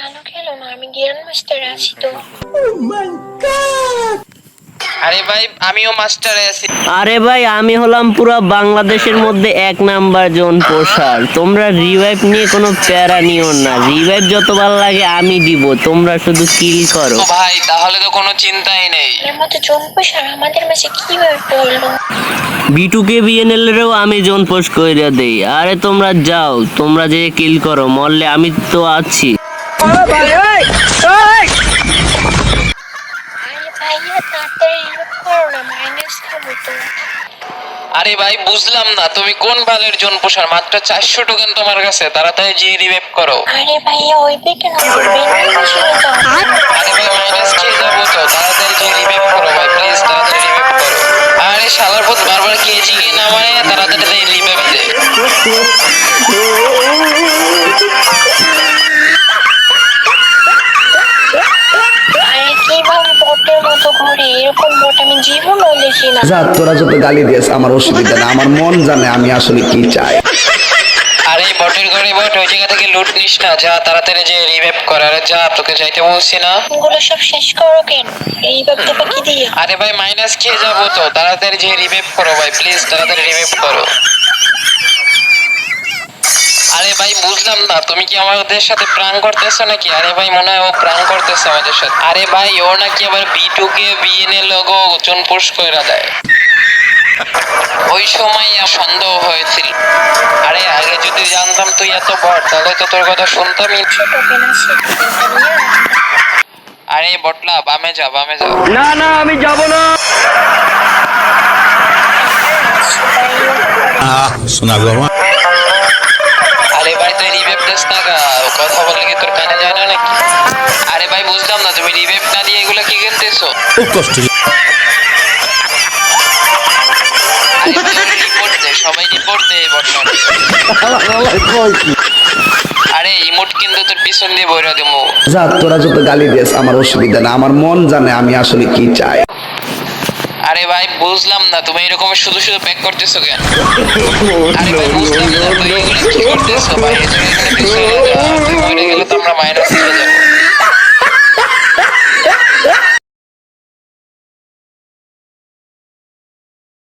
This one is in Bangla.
ভালো খেলো না আমি জ্ঞান মাস্টার আছি তো আরে ভাই আমিও মাস্টারে আছি। আরে ভাই আমি হলাম পুরো বাংলাদেশের মধ্যে এক নাম্বার জন পোষার তোমরা রিভাইভ নিয়ে কোনো প্যারা নিও না। রিভাইভ যতবার লাগে আমি দিব। তোমরা শুধু কিল করো। ভাই তাহলে তো কোনো চিন্তাই নেই। এর মতো জম্পসার আমাদের মাঝে কীভাবে পড়ল? বিটুকে বিএনএলেরও আমি জোন পোষ কইরা দেই। আরে তোমরা যাও তোমরা যে কিল করো। মরলে আমি তো আছি। আরে ভাই বুঝলাম না। তুমি কোন বালের জন পোষার মাত্র চারশো টোকেন তোমার কাছে। তাড়াতাড়ি জি রিভাইভ করো। আরে ভাইয়া ওই দিকে না আরে ভাই মাইনাস খেয়ে যাব তো। তাড়াতাড়ি রিভাইভ করো ভাই প্লিজ তাড়াতাড়ি রিভাইভ করো। আরে শালার পথ বারবার কেজি কে না মানে তাড়াতাড়ি রিভাইভ দে আরে কীভাবে মতো ঘুরে এরকম বট আমি জীবনও দেখি না। যা তোরা যত গালি দিয়েছ আমার অসুবিধা না আমার মন জানে আমি আসলে কি চাই। আরে বটের ঘরে বট ওই জায়গা থেকে লুট নিস না যা তাড়াতাড়ি যে রিভাইভ কর আরে যা তোকে যাইতে বলছি না। এগুলো সব শেষ করো কেন? এই ভাবতে কি দিয়ে। আরে ভাই মাইনাস খেয়ে যাব তো তাড়াতাড়ি যে রিভাইভ করো ভাই প্লিজ তাড়াতাড়ি রিভাইভ করো। আরে ভাই বুঝলাম না। তুমি কি আমাদের সাথে প্রাণ করতেছো নাকি? আরে ভাই মনে হয় ও প্রাণ করতেছে আমাদের সাথে। আরে ভাই ও নাকি আবার বি টু কে বিএনএ লোগো ওজন পুশ করে দেয়। ওই সময় সন্দেহ হয়েছিল। আরে আগে যদি জানতাম তুই এত বড় তাহলে তো তোর কথা শুনতামই আরে বটলা বামে যা বামে যা। না না আমি যাব না। শোনা গো আরে ভাই তুই রিভেপ দিস না গা কথা বলে কি তোর কানে যায় না নাকি? আরে ভাই বুঝলাম না তুমি রিভেপ না দিয়ে এগুলো কি কিনতেছো? খুব কষ্ট সবাই রিপোর্ট দে বটলা আরে ইমোট কিন্তু তোর পিছন দিয়ে বইরা দেবো যা তোরা যত গালি দিয়েছ আমার অসুবিধা না আমার মন জানে আমি আসলে কি চাই। আরে ভাই, বুঝলাম না। তুমি এরকম শুধু শুধু প্যাক করতেছো কেন? আরে ভাই, বুঝলাম না। তুমি এগুলো করতেছো, ভাই। মরে গেলে তো আমরা মাইনাস হয়ে যাব।